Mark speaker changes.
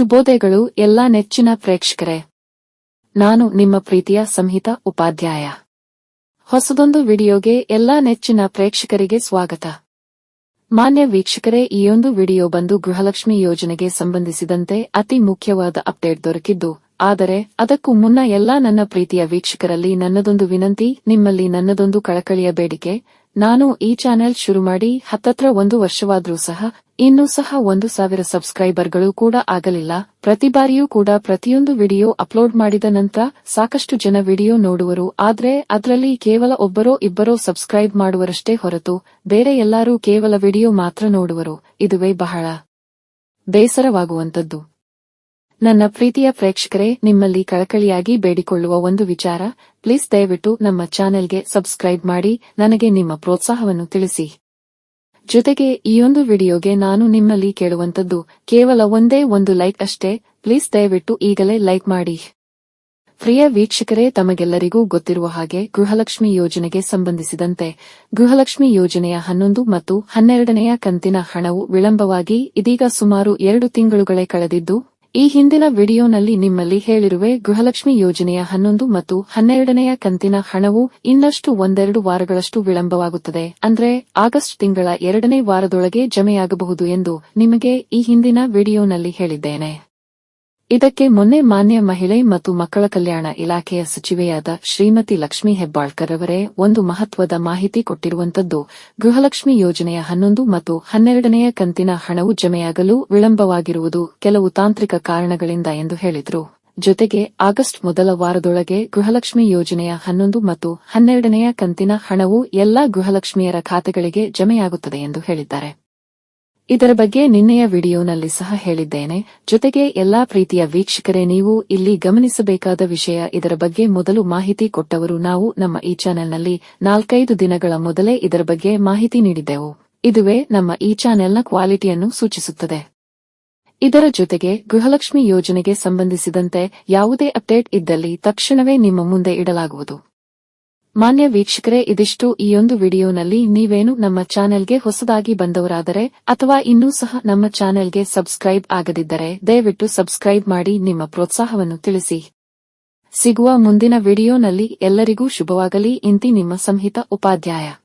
Speaker 1: ಶುಭೋದಯಗಳು ಎಲ್ಲಾ ನೆಚ್ಚಿನ ಪ್ರೇಕ್ಷಕರೇ. ನಾನು ನಿಮ್ಮ ಪ್ರೀತಿಯ ಸಂಹಿತ ಉಪಾಧ್ಯಾಯ. ಹೊಸದೊಂದು ವಿಡಿಯೋಗೆ ಎಲ್ಲಾ ನೆಚ್ಚಿನ ಪ್ರೇಕ್ಷಕರಿಗೆ ಸ್ವಾಗತ. ಮಾನ್ಯ ವೀಕ್ಷಕರೇ ಈಯೊಂದು ವಿಡಿಯೋ ಬಂದು ಗೃಹಲಕ್ಷ್ಮಿ ಯೋಜನೆಗೆ ಸಂಬಂಧಿಸಿದಂತೆ ಅತಿ ಮುಖ್ಯವಾದ ಅಪ್ಡೇಟ್ ದೊರಕಿದ್ದು, ಆದರೆ ಅದಕ್ಕೂ ಮುನ್ನ ಎಲ್ಲಾ ನನ್ನ ಪ್ರೀತಿಯ ವೀಕ್ಷಕರಲ್ಲಿ ನನ್ನದೊಂದು ವಿನಂತಿ, ನಿಮ್ಮಲ್ಲಿ ನನ್ನದೊಂದು ಕಳಕಳಿಯ ಬೇಡಿಕೆ ನಾನು ಈ ಚಾನೆಲ್ ಶುರು ಮಾಡಿ ಹತ್ತತ್ರ ಒಂದು ವರ್ಷವಾದರೂ ಸಹ, ಇನ್ನೂ ಸಹ ಒಂದು ಸಾವಿರ ಸಬ್ಸ್ಕ್ರೈಬರ್ಗಳು ಕೂಡ ಆಗಲಿಲ್ಲ. ಪ್ರತಿ ಬಾರಿಯೂ ಕೂಡ ಪ್ರತಿಯೊಂದು ವಿಡಿಯೋ ಅಪ್ಲೋಡ್ ಮಾಡಿದ ನಂತರ ಸಾಕಷ್ಟು ಜನ ವಿಡಿಯೋ ನೋಡುವರು. ಆದ್ರೆ ಅದರಲ್ಲಿ ಕೇವಲ ಒಬ್ಬರೋ ಇಬ್ಬರೋ ಸಬ್ಸ್ಕ್ರೈಬ್ ಮಾಡುವರಷ್ಟೇ ಹೊರತು ಬೇರೆ ಎಲ್ಲರೂ ಕೇವಲ ವಿಡಿಯೋ ಮಾತ್ರ ನೋಡುವರು. ಇದುವೇ ಬಹಳ ಬೇಸರವಾಗುವಂತದ್ದು ನನ್ನ ಪ್ರೀತಿಯ ಪ್ರೇಕ್ಷಕರೇ, ನಿಮ್ಮಲ್ಲಿ ಕಳಕಳಿಯಾಗಿ ಬೇಡಿಕೊಳ್ಳುವ ಒಂದು ವಿಚಾರ, ಪ್ಲೀಸ್ ದಯವಿಟ್ಟು ನಮ್ಮ ಚಾನೆಲ್ಗೆ ಸಬ್ಸ್ಕ್ರೈಬ್ ಮಾಡಿ, ನನಗೆ ನಿಮ್ಮ ಪ್ರೋತ್ಸಾಹವನ್ನು ತಿಳಿಸಿ. ಜೊತೆಗೆ, ಈ ಒಂದು ವಿಡಿಯೋಗೆ ನಾನು ನಿಮ್ಮಲ್ಲಿ ಕೇಳುವಂತದ್ದು ಕೇವಲ ಒಂದೇ ಒಂದು ಲೈಕ್ ಅಷ್ಟೇ, ಪ್ಲೀಸ್ ದಯವಿಟ್ಟು ಈಗಲೇ ಲೈಕ್ ಮಾಡಿ. ಪ್ರಿಯ ವೀಕ್ಷಕರೇ, ತಮಗೆಲ್ಲರಿಗೂ ಗೊತ್ತಿರುವ ಹಾಗೆ, ಗೃಹಲಕ್ಷ್ಮಿ ಯೋಜನೆಗೆ ಸಂಬಂಧಿಸಿದಂತೆ, ಗೃಹಲಕ್ಷ್ಮಿ ಯೋಜನೆಯ ಹನ್ನೊಂದು ಮತ್ತು ಹನ್ನೆರಡನೆಯ ಕಂತಿನ ಹಣವು ವಿಳಂಬವಾಗಿ ಇದೀಗ ಸುಮಾರು ಎರಡು ತಿಂಗಳುಗಳೇ ಕಳೆದಿದ್ದು ಈ ಹಿಂದಿನ ವಿಡಿಯೋನಲ್ಲಿ ನಿಮ್ಮಲ್ಲಿ ಹೇಳಿರುವೆ ಗೃಹಲಕ್ಷ್ಮಿ ಯೋಜನೆಯ ಹನ್ನೊಂದು ಮತ್ತು ಹನ್ನೆರಡನೆಯ ಕಂತಿನ ಹಣವು ಇನ್ನಷ್ಟು ಒಂದೆರಡು ವಾರಗಳಷ್ಟು ವಿಳಂಬವಾಗುತ್ತದೆ. ಅಂದ್ರೆ ಆಗಸ್ಟ್ ತಿಂಗಳ ಎರಡನೇ ವಾರದೊಳಗೆ ಜಮೆಯಾಗಬಹುದು ಎಂದು ನಿಮಗೆ ಈ ಹಿಂದಿನ ವಿಡಿಯೋನಲ್ಲಿ ಹೇಳಿದ್ದೇನೆ. ಇದಕ್ಕೆ ಮೊನ್ನೆ ಮಾನ್ಯ ಮಹಿಳೆ ಮತ್ತು ಮಕ್ಕಳ ಕಲ್ಯಾಣ ಇಲಾಖೆಯ ಸಚಿವೆಯಾದ ಶ್ರೀಮತಿ ಲಕ್ಷ್ಮಿ ಹೆಬ್ಬಾಳ್ಕರ್ ಅವರೇ ಒಂದು ಮಹತ್ವದ ಮಾಹಿತಿ ಕೊಟ್ಟಿರುವಂತದ್ದು ಗೃಹಲಕ್ಷ್ಮಿ ಯೋಜನೆಯ ಹನ್ನೊಂದು ಮತ್ತು ಹನ್ನೆರಡನೆಯ ಕಂತಿನ ಹಣವು ಜಮೆಯಾಗಲು ವಿಳಂಬವಾಗಿರುವುದು ಕೆಲವು ತಾಂತ್ರಿಕ ಕಾರಣಗಳಿಂದ ಎಂದು ಹೇಳಿದರು. ಜೊತೆಗೆ ಆಗಸ್ಟ್ ಮೊದಲ ವಾರದೊಳಗೆ ಗೃಹಲಕ್ಷ್ಮಿ ಯೋಜನೆಯ ಹನ್ನೊಂದು ಮತ್ತು ಹನ್ನೆರಡನೆಯ ಕಂತಿನ ಹಣವು ಎಲ್ಲಾ ಗೃಹಲಕ್ಷ್ಮಿಯರ ಖಾತೆಗಳಿಗೆ ಜಮೆಯಾಗುತ್ತದೆ ಎಂದು ಹೇಳಿದ್ದಾರೆ. ಇದರ ಬಗ್ಗೆ ನಿನ್ನೆಯ ವಿಡಿಯೋನಲ್ಲಿ ಸಹ ಹೇಳಿದ್ದೇನೆ. ಜೊತೆಗೆ ಎಲ್ಲಾ ಪ್ರೀತಿಯ ವೀಕ್ಷಕರೇ, ನೀವು ಇಲ್ಲಿ ಗಮನಿಸಬೇಕಾದ ವಿಷಯ ಇದರ ಬಗ್ಗೆ ಮೊದಲು ಮಾಹಿತಿ ಕೊಟ್ಟವರು ನಾವು ನಮ್ಮ ಈ ಚಾನೆಲ್ನಲ್ಲಿ ನಾಲ್ಕೈದು ದಿನಗಳ ಮೊದಲೇ ಇದರ ಬಗ್ಗೆ ಮಾಹಿತಿ ನೀಡಿದ್ದೆವು. ಇದುವೇ ನಮ್ಮ ಈ ಚಾನೆಲ್ನ ಕ್ವಾಲಿಟಿಯನ್ನು ಸೂಚಿಸುತ್ತದೆ. ಇದರ ಜೊತೆಗೆ ಗೃಹಲಕ್ಷ್ಮಿ ಯೋಜನೆಗೆ ಸಂಬಂಧಿಸಿದಂತೆ ಯಾವುದೇ ಅಪ್ಡೇಟ್ ಇದ್ದಲ್ಲಿ ತಕ್ಷಣವೇ ನಿಮ್ಮ ಮುಂದೆ ಇಡಲಾಗುವುದು. ಮಾನ್ಯ ವೀಕ್ಷಕರೇ, ಇದಿಷ್ಟು ಈ ಒಂದು ವಿಡಿಯೋನಲ್ಲಿ. ನೀವೇನು ನಮ್ಮ ಚಾನೆಲ್ಗೆ ಹೊಸದಾಗಿ ಬಂದವರಾದರೆ ಅಥವಾ ಇನ್ನೂ ಸಹ ನಮ್ಮ ಚಾನೆಲ್ಗೆ ಸಬ್ಸ್ಕ್ರೈಬ್ ಆಗದಿದ್ದರೆ, ದಯವಿಟ್ಟು ಸಬ್ಸ್ಕ್ರೈಬ್ ಮಾಡಿ. ನಿಮ್ಮ ಪ್ರೋತ್ಸಾಹವನ್ನು ತಿಳಿಸಿ. ಸಿಗುವ ಮುಂದಿನ ವಿಡಿಯೋನಲ್ಲಿ ಎಲ್ಲರಿಗೂ ಶುಭವಾಗಲಿ. ಇಂತಿ ನಿಮ್ಮ ಸಂಹಿತ ಉಪಾಧ್ಯಾಯ.